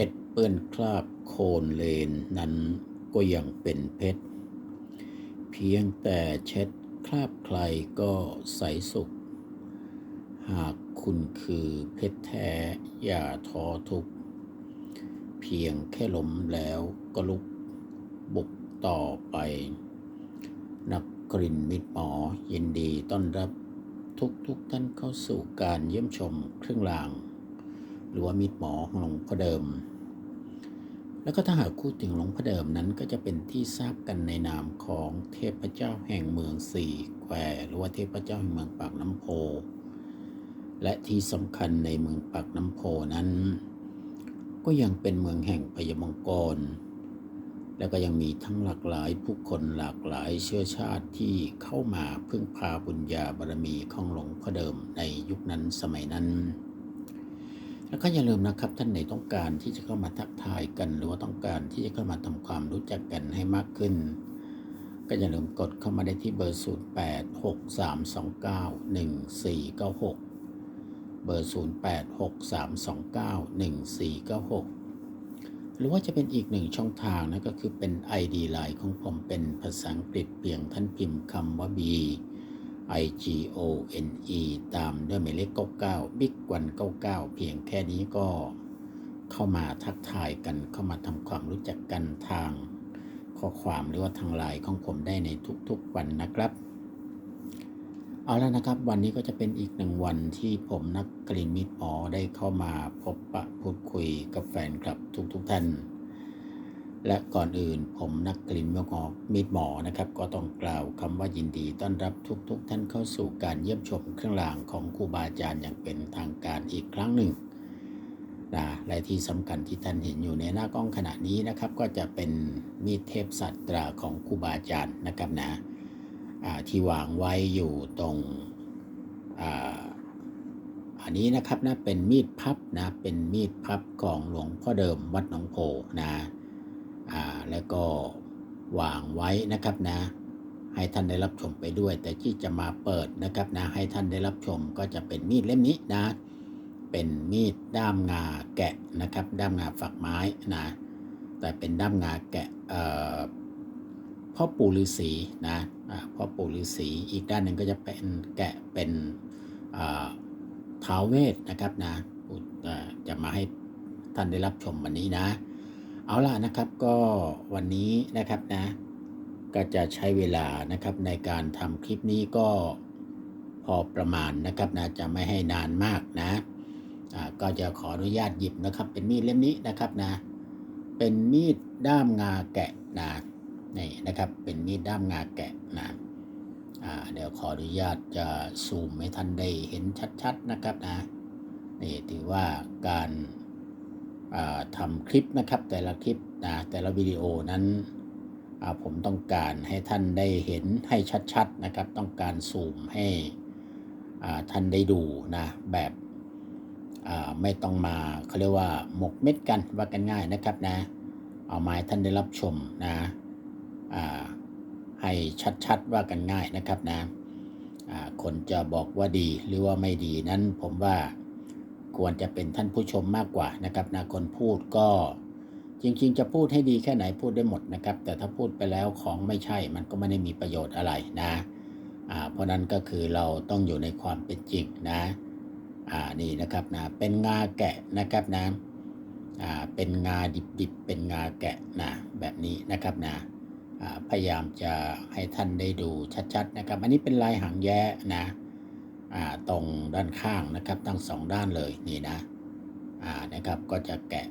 พชรเปื้อนคราบโคลนเลนนั้นก็ยังเป็นเพชร เพียงแต่เช็ดคราบใครก็ใสสุข หากคุณคือเพชรแท้อย่าท้อทุก เพียงแค่ล้มแล้วก็ลุกบุกต่อไป นักกลิ่นมิตรหมอยินดีต้อนรับทุกทุกท่านเข้าสู่การเยี่ยมชมเครื่องราง รือว่ามิตรหมอของหลวงพ่อเดิม แล้วก็ถ้าหากพูดถึงหลวงพ่อเดิมนั้นก็จะเป็นที่ทราบกันในนามของเทพเจ้าแห่งเมืองสี่แควหรือว่าเทพเจ้าแห่งเมืองปากน้ำโพ และที่สำคัญในเมืองปากน้ำโพนั้น ก็ยังเป็นเมืองแห่งพยมังกรแล้วก็ยังมีทั้งหลากหลายผู้คนหลากหลายเชื้อชาติที่เข้ามาพึ่งพาบุญญาบารมีของหลวงพ่อเดิมในยุคนั้นสมัยนั้น แล้วก็อย่าลืมนะครับท่านไหนต้องการที่จะเข้ามาทักทายกัน หรือว่าต้องการที่จะเข้ามาทำความรู้จักกันให้มากขึ้น ก็อย่าลืมกดเข้ามาได้ที่เบอร์ 0 8 6 3 2 9 1 4 9 6 เบอร์ 0 8 6 3 2 9 1 4 9 6 หรือว่าจะเป็นอีกหนึ่งช่องทางนะก็คือเป็น ID Line ของผมเป็นภาษาอังกฤษเพียงท่านพิมพ์คำว่า B I G O N E ตามด้วยหมายเลข99 Big วัน99 เพียงแค่นี้ก็เข้ามาทักทายกันเข้ามาทำความรู้จักกันทางข้อความหรือว่าทางไลน์ของผมได้ในทุกๆวันนะครับ เอาแล้วนะครับ วันนี้ก็จะเป็นอีกหนึ่งวันที่ผมนักกลิ่นมิตรหมอได้เข้ามาพบปะพูดคุยกับแฟนคลับทุกๆท่าน และก่อนอื่นผมนักกลิ่นมิตรหมอมิตรหมอนะครับ ก็ต้องกล่าวคำว่ายินดีต้อนรับทุกๆท่านเข้าสู่การเยี่ยมชมเครื่องรางของครูบาอาจารย์อย่างเป็นทางการอีกครั้งหนึ่งนะและที่สำคัญที่ท่านเห็นอยู่ในหน้ากล้องขณะนี้นะครับ ก็จะเป็นมีดเทพสัตตราของครูบาอาจารย์นะครับนะที่วางไว้อยู่ตรงอันนี้นะครับนะเป็นมีดพับนะเป็นมีดพับของหลวงพ่อเดิมวัดหนองโพนะ อ่าแล้วก็วางไว้นะครับนะ ให้ท่านได้รับชมไปด้วย แต่ที่จะมาเปิดนะครับนะ ให้ท่านได้รับชมก็จะเป็นมีดเล่มนี้นะ เป็นมีดด้ามงาแกะนะครับ ด้ามงาฝักไม้นะ แต่เป็นด้ามงาแกะเอ่อพ่อปู่ฤาษีนะพ่อปู่ฤาษีอีกด้านหนึ่งก็จะเป็นแกะเป็นอ่าท้าวเวทนะครับนะจะมาให้ท่านได้รับชมวันนี้นะ เอาล่ะนะครับก็วันนี้นะครับนะ ก็จะใช้เวลานะครับในการทำคลิปนี้ก็พอประมาณนะครับนะจะไม่ให้นานมากนะอ่าก็จะขออนุญาตหยิบนะครับ เป็นมีดเล่มนี้นะครับนะ เป็นมีดด้ามงาแกะนะนี่นะครับ เป็นมีดด้ามงาแกะนะเดี๋ยวขออนุญาตจะซูมให้ท่านได้เห็นชัดๆนะครับนะนี่ถือว่าการ ทำคลิปนะครับ แต่ละคลิปนะแต่ละวิดีโอนั้นผมต้องการให้ท่านได้เห็นให้ชัดๆนะครับ ต้องการซูมให้ท่านได้ดูนะแบบไม่ต้องมาเขาเรียกว่าหมกเม็ดกันว่ากันง่ายนะครับนะ เอามาให้ท่านได้รับชมนะให้ชัดๆว่ากันง่ายนะครับนะคนจะบอกว่าดีหรือว่าไม่ดีนั้นผมว่า ควรจะเป็นท่านผู้ชมมากกว่านะครับนะคนพูดก็จริงๆ จะพูดให้ดีแค่ไหนพูดได้หมดนะครับ แต่ถ้าพูดไปแล้วของไม่ใช่มันก็ไม่ได้มีประโยชน์อะไรนะอ่าเพราะนั้นก็คือเราต้องอยู่ในความเป็นจริงนะอ่านี่นะครับนะเป็นงาแกะนะครับนะอ่าเป็นงาดิบๆเป็นงาแกะนะแบบนี้นะครับนะอ่าพยายามจะให้ท่านได้ดูชัดๆนะครับ อันนี้เป็นลายหางแย้นะอ่า ตรงด้านข้างนะครับทั้งสองด้านเลยนี่นะนะครับก็จะแกะ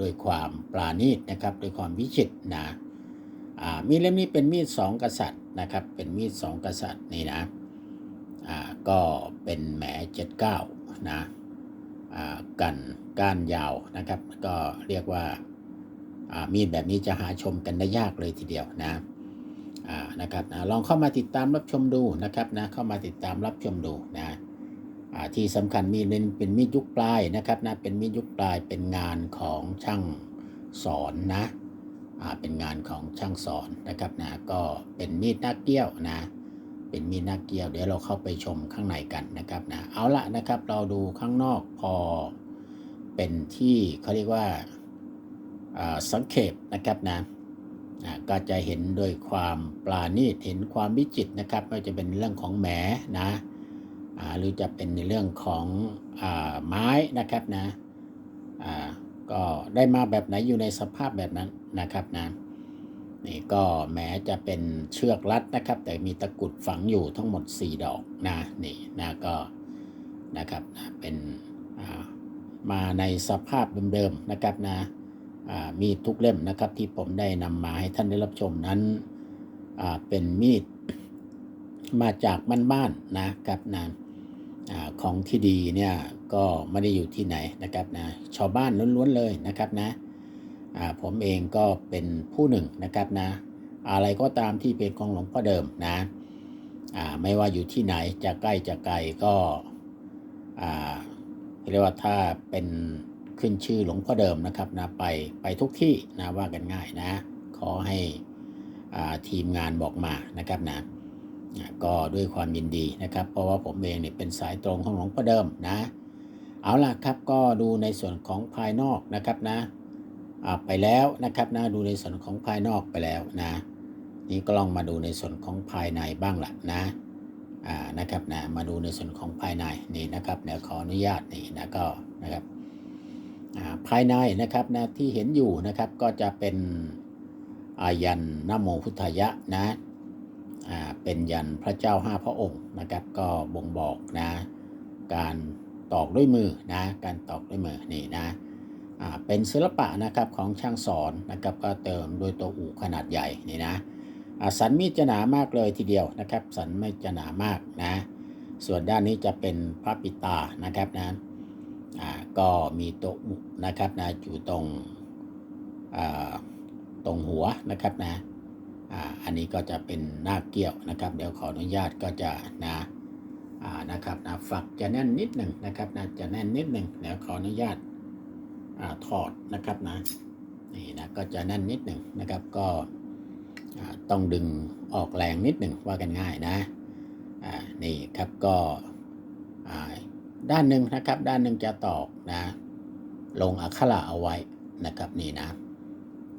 ด้วยความปราณีตนะครับด้วยความวิจิตรนะมีดเล่มนี้เป็นมีดสองกษัตริย์นะครับ เป็นมีดสองกษัตริย์นี่นะก็เป็นแหมเจ็ดเก้านะกันก้านยาวนะครับ ก็เรียกว่ามีดแบบนี้จะหาชมกันได้ยากเลยทีเดียวนะ นะครับนะลองเข้ามาติดตามรับชมดูนะครับนะเข้ามาติดตามรับชมดูนะที่สำคัญมีดเป็นเป็นมีดยุคปลายนะครับนะเป็นมีดยุคปลายเป็นงานของช่างสอนนะเป็นงานของช่างสอนนะครับนะก็เป็นมีดหน้าเกี้ยวนะเป็นมีดหน้าเกลียวเดี๋ยวเราเข้าไปชมข้างในกันนะครับนะเอาละนะครับเราดูข้างนอกพอเป็นที่เขาเรียกว่าสังเขปนะครับนะ ก็จะเห็นโดยความปราณีตเห็นความวิจิตนะครับไม่ว่าจะเป็นเรื่องของแหมนะหรือจะเป็นในเรื่องของอไม้นะครับนะก็ได้มาแบบไหนอยู่ในสภาพแบบนั้นนะครับนะนี่ก็แม้จะเป็นเชือกรัดนะครับ แต่มีตะกุดฝังอยู่ทั้งหมด 4 ดอกนะนี่นะก็นะครับนะเป็นมาในสภาพเดิมๆนะครับนะ มีดทุกเล่มนะครับ ที่ผมได้นำมาให้ท่านได้รับชมนั้นเป็นมีดมาจากบ้านๆนะครับนะอของที่ดีเนี่ยก็ไม่ได้อยู่ที่ไหนนะครับนะชาวบ้านล้วนๆเลยนะครับนะผมเองก็เป็นผู้หนึ่งนะครับนะ อะไรก็ตามที่เป็นของหลวงพ่อเดิมนะไม่ว่าอยู่ที่ไหนจะใกล้จะไกลก็เรียกว่าถ้าเป็น ขึ้นชื่อหลวงพ่อเดิมนะครับนะไปไปทุกที่นะว่ากันง่ายนะ ขอให้ทีมงานบอกมานะครับนะก็ด้วยความยินดีนะครับ เพราะว่าผมเองเนี่ยเป็นสายตรงของหลวงพ่อเดิมนะ เอาล่ะครับก็ดูในส่วนของภายนอกนะครับนะไปแล้วนะครับนะดูในส่วนของภายนอกไปแล้วนะนี่ก็ลองมาดูในส่วนของภายในบ้างละนะนะครับนะมาดูในส่วนของภายในนี่นะครับเดี๋ยวขออนุญาตนี่นะก็นะครับ ภายในนะครับนะที่เห็นอยู่นะครับก็จะเป็นอายันนโมพุทธยะนะเป็นยันพระเจ้าห้าพระองค์นะครับ ก็บ่งบอกนะการตอกด้วยมือนะการตอกด้วยมือนี่นะเป็นศิลปะนะครับของช่างสอนนะครับก็เติมด้วยตัวอูขนาดใหญ่นี่นะสันมีดจะหนามากเลยทีเดียวนะครับ สันไม่จะหนามากนะส่วนด้านนี้จะเป็นพระปิตานะครับนะ ก็มีโต๊ะนะครับนะอยู่ตรงตรงหัวนะครับนะอันนี้ก็จะเป็นหน้าเกี้ยวนะครับ เดี๋ยวขออนุญาตก็จะนะนะครับนะฝักจะแน่นนิดหนึ่งนะครับนะจะแน่นนิดหนึ่งเดี๋ยวขออนุญาตอถอดนะครับนะนี่นะก็จะแน่นนิดหนึ่งนะครับก็ต้องดึงออกแรงนิดหนึ่งว่ากันง่ายนะนี่ครับก็ ด้านหนึ่งนะครับ ด้านหนึ่งจะตอกนะ ลงอักขระเอาไว้นะครับนี่นะ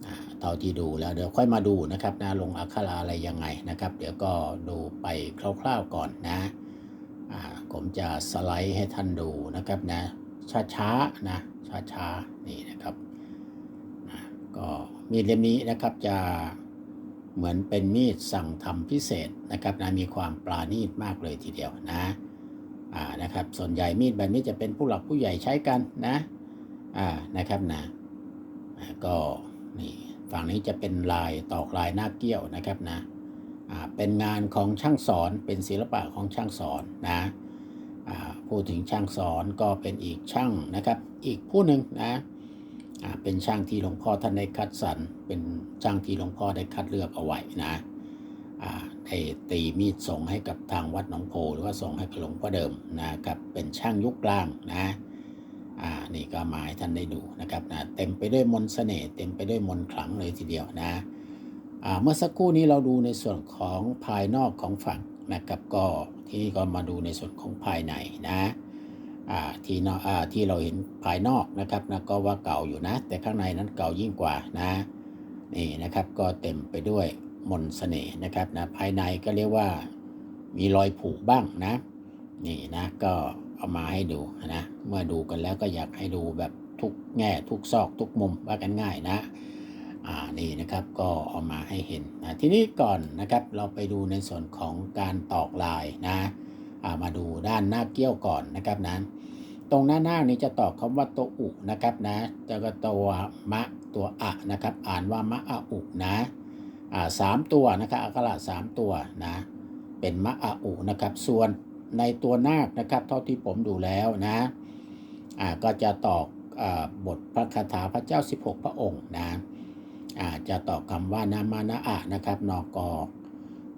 อ่าเท่าที่ดูแล้วเดี๋ยวค่อยมาดูนะครับนะลงอักขระอะไรยังไงนะครับ เดี๋ยวก็ดูไปคร่าวๆก่อนนะอ่าผมจะสไลด์ให้ท่านดูนะครับนะช้าๆนะช้าๆนี่นะครับนะก็มีดเล่มนี้นะครับจะเหมือนเป็นมีดสั่งทำพิเศษนะครับนะมีความปราณีตมากเลยทีเดียวนะ นะครับ ส่วนใหญ่มีดแบบนี้จะเป็นผู้หลักผู้ใหญ่ใช้กันนะอ่านะครับนะก็นี่ฝั่งนี้จะเป็นลายตอกลายหน้าเกี้ยวนะครับนะอ่าเป็นงานของช่างสอนเป็นศิลปะของช่างสอนนะอ่าพูดถึงช่างสอนก็เป็นอีกช่างนะครับ อีกผู้หนึ่งนะอ่าเป็นช่างที่หลวงพ่อท่านได้คัดสรรเป็นช่างที่หลวงพ่อได้คัดเลือกเอาไว้นะอ ได้ตีมีดส่งให้กับทางวัดหนองโพหรือว่าส่งให้กับหลวงพ่อเดิมนะครับเป็นช่างยุคกลางนะอ่านี่ก็มาให้ท่านได้ดูนะครับนะเต็มไปด้วยมนต์เสน่ห์เต็มไปด้วยมนต์ขลังเลยทีเดียวนะอ่าเมื่อสักครู่นี้เราดูในส่วนของภายนอกของฝั่งนะครับก็ที่นี่ก็มาดูในส่วนของภายในนะอ่าที่นอกอ่าที่เราเห็นภายนอกนะครับนะก็ว่าเก่าอยู่นะ แต่ข้างในนั้นเก่ายิ่งกว่านะนี่นะครับก็เต็มไปด้วย มนต์เสน่ห์นะครับนะภายในก็เรียกว่ามีรอยผุบ้างนะ นี่นะก็เอามาให้ดูนะ เมื่อดูกันแล้วก็อยากให้ดูแบบทุกแง่ทุกซอกทุกมุมว่ากันง่ายนะอ่านี่นะครับก็เอามาให้เห็นนะทีนี้ก่อนนะครับเราไปดูในส่วนของการตอกลายนะอ่ามาดูด้านหน้าเกี้ยวก่อนนะครับนะตรงหน้าหน้านี้จะตอบคำว่าตัวอุนะครับนะจะก็ตัวมะตัวอะนะครับ อ่านว่ามะอะอุนะ สามตัวนะครับอักขระสามตัวนะเป็นมะอะอุนะครับ ส่วนในตัวนาคนะครับ เท่าที่ผมดูแล้วนะอ่าก็จะตอกอาบทพระคาถาพระเจ้า 16 พระองค์นะอ่าจะตอกคำว่านามานะอะนะครับนก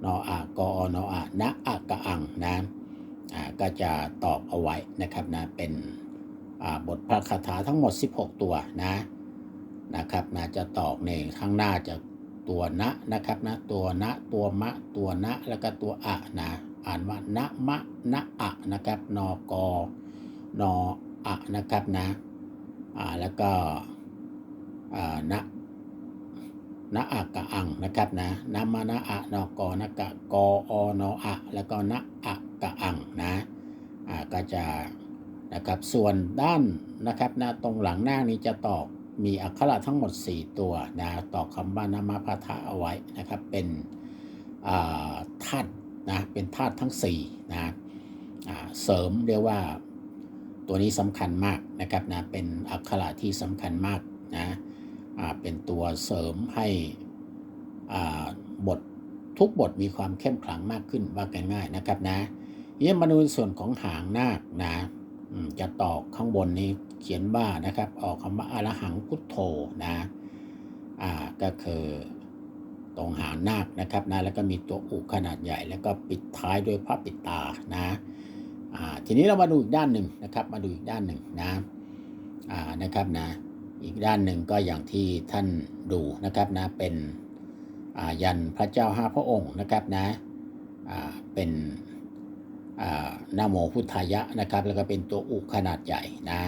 นออะกอนออะนะอะกะอังนะอ่าก็จะตอบเอาไว้นะครับนะเป็นอ่าบทพระคาถาทั้งหมด 16 ตัวนะนะครับนะจะตอบในข้างหน้าจะ ตัวนะนะครับนะตัวนะตัวมะตัวนะแล้วก็ตัวอะนะอ่านว่านะมะนะอะนะครับนกนออะนะครับนะอ่าแล้วก็อ่าณนะอะกะอังนะครับนะนะมานะอะนอกอนะกะกออนออะแล้วก็นะอะกะอังนะอ่าก็จะนะครับส่วนด้านนะครับนะตรงหลังหน้านี้จะตอก มีอักขระทั้งหมด 4 ตัวนะตอกคำว่านามาพาทะเอาไว้นะครับเป็นาธาตุนะเป็นธาตุทั้ง4นะเสริมเรียกว่าตัวนี้สำคัญมากนะครับนะเป็นอักขระที่สำคัญมากนะเป็นตัวเสริมให้บททุกบทมีความเข้มขลังมากขึ้นว่ากันง่ายนะครับนะเยี่ยมมาดูส่วนของหางนาคนะ จะตอกข้างบนนี้เขียนว่านะครับ ออกคำว่าอรหังพุทโธนะอ่าก็คือตรงหางนาคนะครับนะแล้วก็มีตัวอุขนาดใหญ่ แล้วก็ปิดท้ายด้วยพระปิดตานะอ่าทีนี้เรามาดูอีกด้านหนึ่งนะครับ มาดูอีกด้านหนึ่งนะอ่านะครับนะอีกด้านหนึ่งก็อย่างที่ท่านดูนะครับนะเป็นอ่ายันพระเจ้าห้าพระองค์นะครับนะอ่าเป็น นาโมพุทธายะนะครับ แล้วก็เป็นตัวอุขนาดใหญ่นะ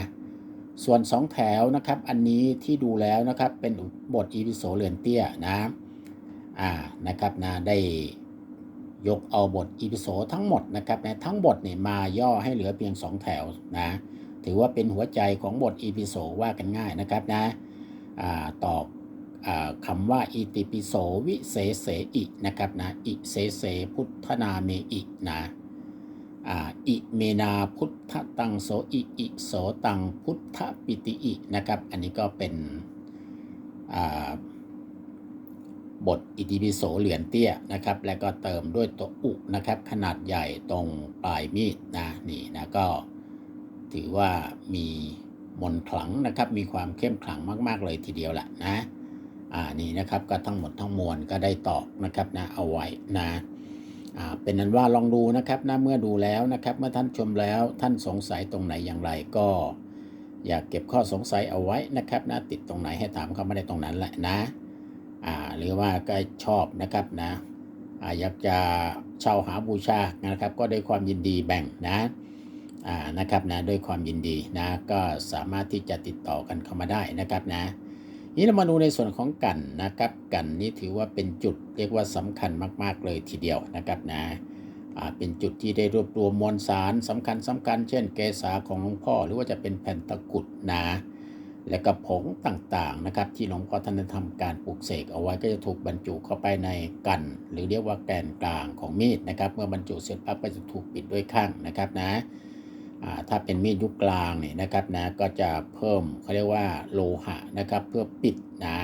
ส่วนสองแถวนะครับ อันนี้ที่ดูแล้วนะครับเป็นบทอีพิโสเรือนเตี้ยนะอ่านะครับนะได้ยกเอาบทอีพิโสทั้งหมดนะครับนะทั้งบทเนี่ยมาย่อให้เหลือเพียงสองแถวนะถือว่าเป็นหัวใจของบทอีพิโสว่ากันง่ายนะครับนะอ่าตอบคำว่าอิติปิโสวิเศเสอินะครับนะอิเสเสพุทธนาเมอินะ อิเมนาพุทธตังโสอิอิโสตังพุทธปิติอินะครับ อันนี้ก็เป็นบทอิติปิโสเหรียญเตี้ยนะครับ แล้วก็เติมด้วยตัวอุนะครับ ขนาดใหญ่ตรงปลายมีดนะนี่นะก็ถือว่ามีมนขลังนะครับ มีความเข้มขลังมาก ๆ เลยทีเดียวแหละนะ อ่านี่นะครับก็ทั้งหมดทั้งมวลก็ได้ตอกนะครับนะเอาไว้นะ เป็นนั้นว่าลองดูนะครับนะเมื่อดูแล้วนะครับ เมื่อท่านชมแล้วท่านสงสัยตรงไหนอย่างไรก็ อยากเก็บข้อสงสัยเอาไว้นะครับนะติดตรงไหนให้ถามเข้ามาได้ตรงนั้นแหละนะอ่าหรือว่าก็ชอบนะครับนะอ่าอยากจะเช่าหาบูชานะครับ ก็ด้วยความยินดีแบ่งนะอ่านะครับนะด้วยความยินดีนะก็สามารถที่จะติดต่อกันเข้ามาได้นะครับนะ นี่เรามาดูในส่วนของกันนะครับกันนี้ถือว่าเป็นจุดเรียกว่าสำคัญมาก ๆ เลยทีเดียวนะครับนะเป็นจุดที่ได้รวบรวมมวลสารสำคัญสำคัญ เช่น เกษาของหลวงพ่อหรือว่าจะเป็นแผ่นตะกุดนะและก็ผงต่างๆนะครับ ที่หลวงพ่อท่านทำการปลูกเสกเอาไว้ก็จะถูกบรรจุเข้าไปในกัน หรือเรียกว่าแกนกลางของมีดนะครับ เมื่อบรรจุเสร็จปั๊บก็จะถูกปิดด้วยข้างนะครับนะ ถ้าเป็นมีดยุคกลางเนี่ยนะครับนะก็จะเพิ่มเขาเรียกว่าโลหะนะครับเพื่อปิดนะ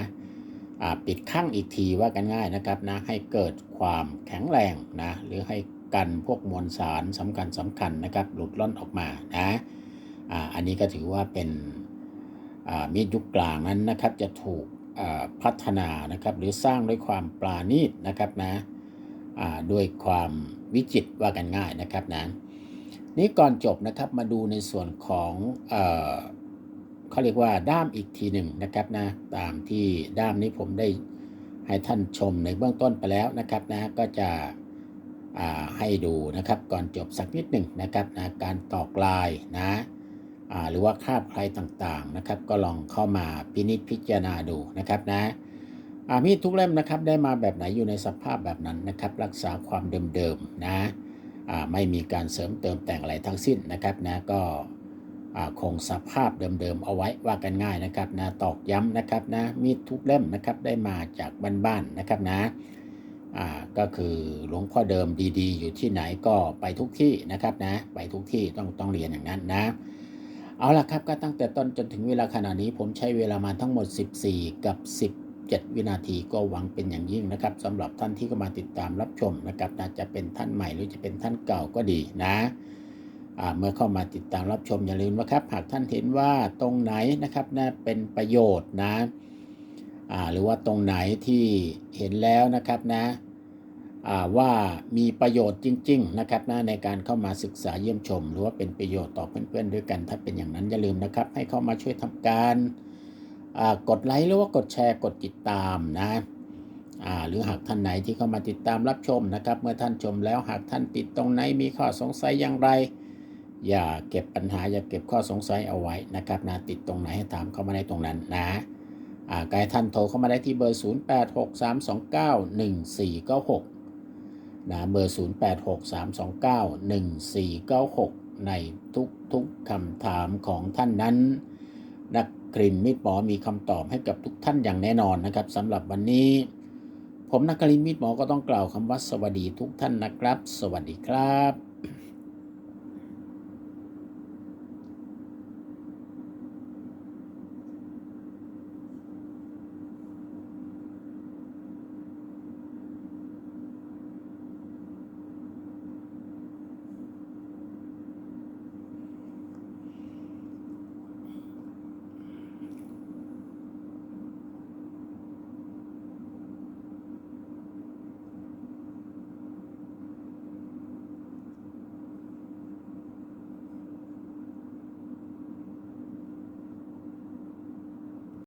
ปิดข้างอีกทีว่ากันง่ายนะครับนะให้เกิดความแข็งแรงนะหรือให้กันพวกมวลสารสำคัญสำคัญนะครับ หลุดล่อนออกมานะอันนี้ก็ถือว่าเป็นมีดยุคกลางนั้นนะครับจะถูกพัฒนานะครับหรือสร้างด้วยความปราณีตนะครับนะด้วยความวิจิตว่ากันง่ายนะครับนะ นี่ก่อนจบนะครับมาดูในส่วนของเออเขาเรียกว่าด้ามอีกทีหนึ่งนะครับนะตามที่ด้ามนี้ผมได้ให้ท่านชมในเบื้องต้นไปแล้วนะครับนะก็จะให้ดูนะครับก่อนจบสักนิดหนึ่งนะครับนะการตอกลายนะหรือว่าคราบใครต่างๆนะครับ ก็ลองเข้ามาพินิจพิจารณาดูนะครับนะมีดทุกเล่มนะครับได้มาแบบไหนอยู่ในสภาพแบบนั้นนะครับ รักษาความเดิมๆนะ ไม่มีการเสริมเติมแต่งอะไรทั้งสิ้นนะครับนะก็คงสภาพเดิมๆเอาไว้ว่ากันง่ายนะครับนะตอกย้ำนะครับนะมีดทุกเล่มนะครับได้มาจากบ้านๆนะครับนะก็คือหลวงพ่อเดิมดีๆ อยู่ที่ไหนก็ไปทุกที่นะครับนะไปทุกที่ต้องต้องเรียนอย่างนั้นนะเอาละครับก็ตั้งแต่ต้นจนถึงเวลาขณะนี้ผมใช้เวลามาทั้งหมด 14 กับ 7 วินาทีก็หวังเป็นอย่างยิ่งนะครับสำหรับท่านที่เข้ามาติดตามรับชมนะครับนะจจะเป็นท่านใหม่หรือจะเป็นท่านเก่าก็ดีนะเมื่อเข้ามาติดตามรับชมอย่าลืมนะครับ หากท่านเห็นว่าตรงไหนนะครับนะเป็นประโยชน์นะหรือว่าตรงไหนที่เห็นแล้วนะครับนะว่ามีประโยชน์จริง ๆ นะครับนะในการเข้ามาศึกษาเยี่ยมชม หรือว่าเป็นประโยชน์ต่อเพื่อนๆด้วยกัน ถ้าเป็นอย่างนั้นอย่าลืมนะครับ ให้เข้ามาช่วยทำการ กดไลค์หรือว่ากดแชร์กดติดตามนะหรือหากท่านไหนที่เข้ามาติดตามรับชมนะครับ เมื่อท่านชมแล้วหากท่านติดตรงไหนมีข้อสงสัยอย่างไร อย่าเก็บปัญหาอย่าเก็บข้อสงสัยเอาไว้นะครับนะติดตรงไหนให้ถามเข้ามาในตรงนั้นนะกายท่านโทรเข้ามาได้ที่เบอร์ 0863291496นะเบอร์ 0863291496 ในทุกทุกๆคำถามของท่านนั้น กรินมิตรหมอมีคำตอบให้กับทุกท่านอย่างแน่นอนนะครับสำหรับวันนี้ ผมนักกรินมิตรหมอก็ต้องกล่าวคำว่าสวัสดีทุกท่านนะครับ สวัสดีครับ